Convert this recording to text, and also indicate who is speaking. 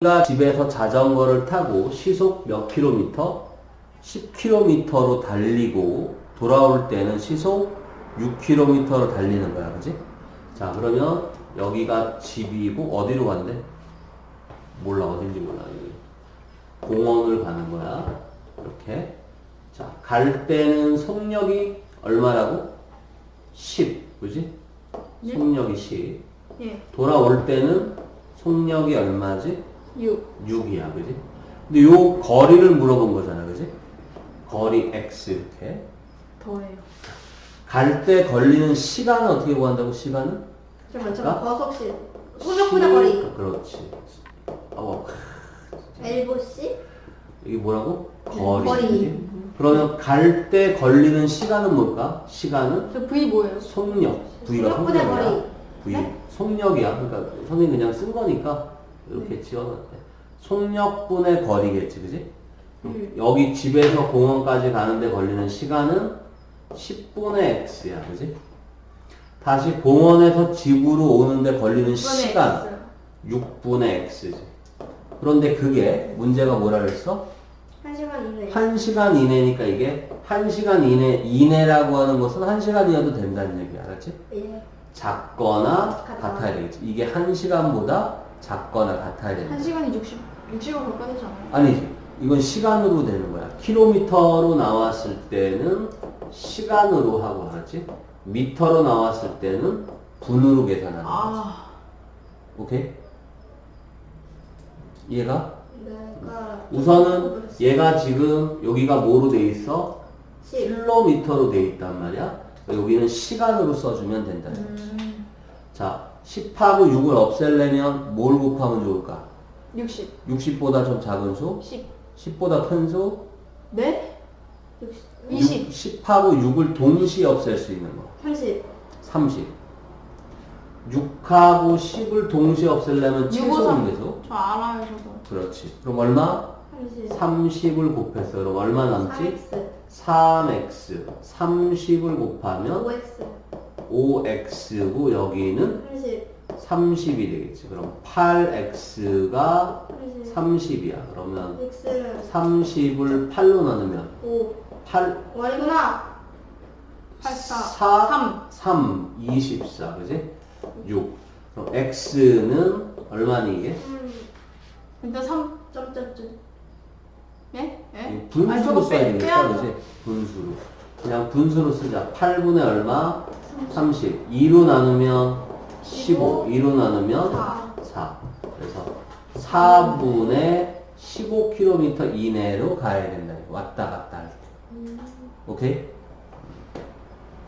Speaker 1: 가 집에서 자전거를 타고 시속 몇 킬로미터? 10킬로미터로 달리고 돌아올 때는 시속 6킬로미터로 달리는 거야, 그지? 자, 그러면 여기가 집이고 어디로 간대? 몰라, 어딘지 몰라. 여기. 공원을 가는 거야. 이렇게. 자, 갈 때는 속력이 얼마라고? 10, 그지?
Speaker 2: 네.
Speaker 1: 속력이 10.
Speaker 2: 예.
Speaker 1: 돌아올 때는 속력이 얼마지?
Speaker 2: 6.
Speaker 1: 6이야, 그지? 근데 요 거리를 물어본 거잖아, 그지? 거리 x 이렇게.
Speaker 2: 더해요.
Speaker 1: 갈 때 걸리는 시간은 어떻게 구한다고, 시간은? 어?
Speaker 3: 잠깐만. 거석실. 소녀분의 거리.
Speaker 1: 그렇지. 어,
Speaker 3: 엘보씨?
Speaker 1: 이게 뭐라고?
Speaker 2: 네,
Speaker 1: 거리.
Speaker 3: 거리.
Speaker 1: 그지? 그러면 갈 때 걸리는 시간은 뭘까? 시간은
Speaker 2: 저 V 뭐예요?
Speaker 1: 속력. V가
Speaker 3: 속력분의
Speaker 1: 속력이야.
Speaker 3: 거리.
Speaker 1: V.
Speaker 3: 네?
Speaker 1: 속력이야. 그러니까 선생님 그냥 쓴 거니까 이렇게
Speaker 2: 네.
Speaker 1: 지어놨대. 속력분의 거리겠지, 그지?
Speaker 2: 음.
Speaker 1: 여기 집에서 공원까지 가는데 걸리는 시간은 10분의 x야, 그지? 다시 공원에서 집으로 오는데 걸리는 시간 6분의 x지. 그런데 그게 문제가 뭐라 그랬어?
Speaker 3: 한 시간 이내.
Speaker 1: 1시간 이내니까 이게 1시간 이내, 이내라고 하는 것은 1시간이어도 된다는 얘기야, 알았지?
Speaker 3: 예.
Speaker 1: 작거나
Speaker 3: 같아.
Speaker 1: 같아야 되겠지. 이게 1시간보다 작거나 같아야 되는
Speaker 2: 한 시간이 60, 60원 가까이 되지 않아요?
Speaker 1: 아니지. 이건 시간으로 되는 거야. 킬로미터로 나왔을 때는 시간으로 하고 알았지? 미터로 나왔을 때는 분으로 계산하는 거지.
Speaker 2: 아,
Speaker 1: 오케이? 이해가?
Speaker 3: 내가.
Speaker 1: 우선은 얘가 지금 여기가 뭐로 돼 있어?
Speaker 3: 10.
Speaker 1: 킬로미터로 돼 있단 말이야. 여기는 시간으로 써주면 된다.
Speaker 2: 음,
Speaker 1: 자, 10하고 6을 없애려면 뭘 곱하면 좋을까?
Speaker 2: 60,
Speaker 1: 60보다 좀 작은 수?
Speaker 2: 10.
Speaker 1: 10보다 큰 수?
Speaker 2: 네?
Speaker 3: 60.
Speaker 2: 20.
Speaker 1: 10하고 6을 동시에 없앨 수 있는 거.
Speaker 3: 30.
Speaker 1: 30. 6하고 10을 동시에 없애려면 7
Speaker 2: 653.
Speaker 1: 소분계수.
Speaker 2: 저 알아요, 저도.
Speaker 1: 그렇지. 그럼 얼마?
Speaker 3: 30.
Speaker 1: 30을 곱했어. 그럼 얼마 남지?
Speaker 3: 4x.
Speaker 1: 3x. 30을 곱하면
Speaker 3: 5x.
Speaker 1: 5x고 여기는
Speaker 3: 30.
Speaker 1: 30이 되겠지. 그럼 8x가
Speaker 3: 30.
Speaker 1: 30이야. 그러면
Speaker 3: x를
Speaker 1: 30을 8로 나누면
Speaker 3: 5.
Speaker 1: 8,
Speaker 3: 원이구나.
Speaker 2: 84.
Speaker 1: 4,
Speaker 2: 3.
Speaker 1: 3, 24. 그지? 6. 그럼 x는 얼마니 이게?
Speaker 3: 음.
Speaker 2: 일단 3.
Speaker 3: 점점점.
Speaker 2: 예? 예?
Speaker 1: 분수로 써야
Speaker 2: 빼-
Speaker 1: 되겠다. 그지? 분수로. 그냥 분수로 쓰자. 8분의 얼마? 30. 2로 나누면 15. 2로 나누면
Speaker 3: 4.
Speaker 1: 4. 그래서 4분의 15km 이내로 가야 된다. 왔다 갔다 할 때.
Speaker 3: 음.
Speaker 1: 오케이?